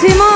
próximo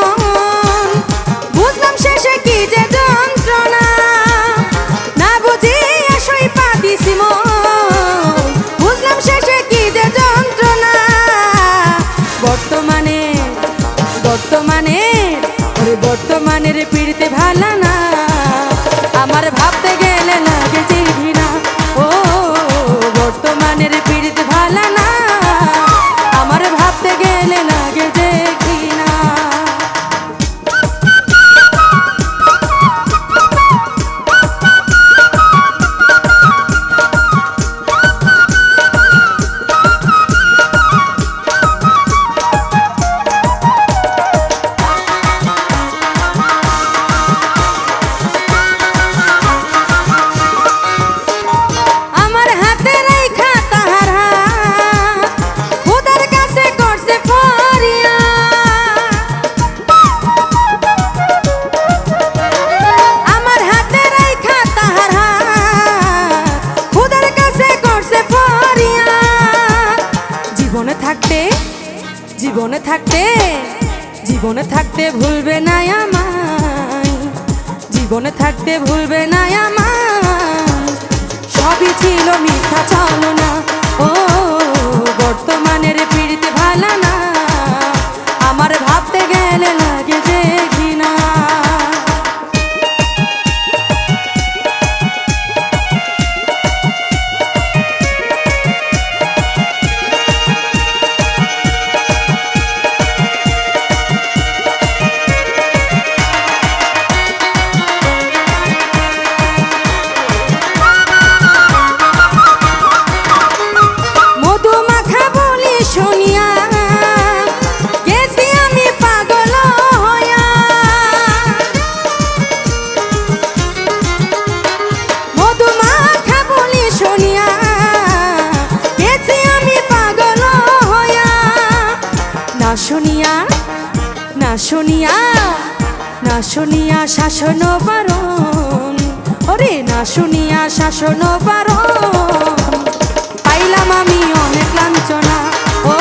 থাকতে, জীবনে থাকতে জীবনে থাকতে ভুলবে না আমায়। জীবনে থাকতে ভুলবে না আমায়। সবই ছিল মিথ্যা চলনা। ও, বর্তমানের পিড়িতে ভালা না শুনিয়া, না শুনিয়া শাসন বারণ। ওরে, না শুনিয়া শাসন বারণ। পাইলাম আমি অনেক লাঞ্ছনা, ও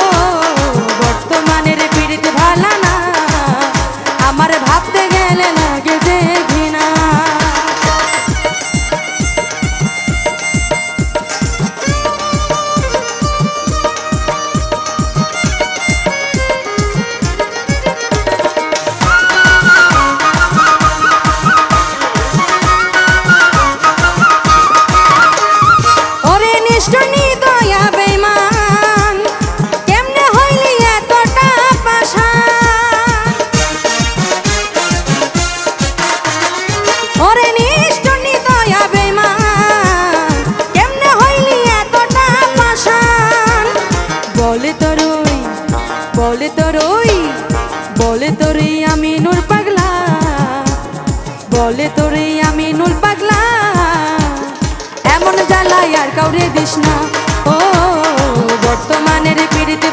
বলে তোরে আমি নুল পাগলা। এমন জ্বালাই আর কাউরে দিস না। ও বর্তমানের পিড়িতে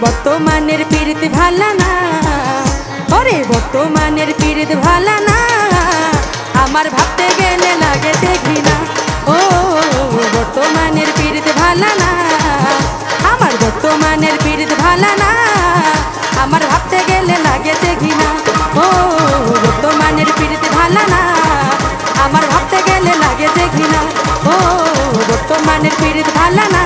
বর্তমানের পীড়িত ভালা না। ওরে বর্তমানের পীড়িত ভালা না। আমার ভাবতে গেলে লাগে যে ঘৃণা। ও, বর্তমানের পীড়িত ভালা না। আমার বর্তমানের পীড়িত ভালা না। আমার ভাবতে গেলে লাগে যে ঘৃণা। ও, বর্তমানের পীড়িত ভালা না। আমার ভাবতে গেলে লাগে যে ঘৃণা। ও, বর্তমানের পীড়িত ভালা না।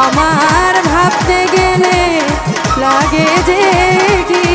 আমার ভাবতে গেলে লাগে যে ঘৃণা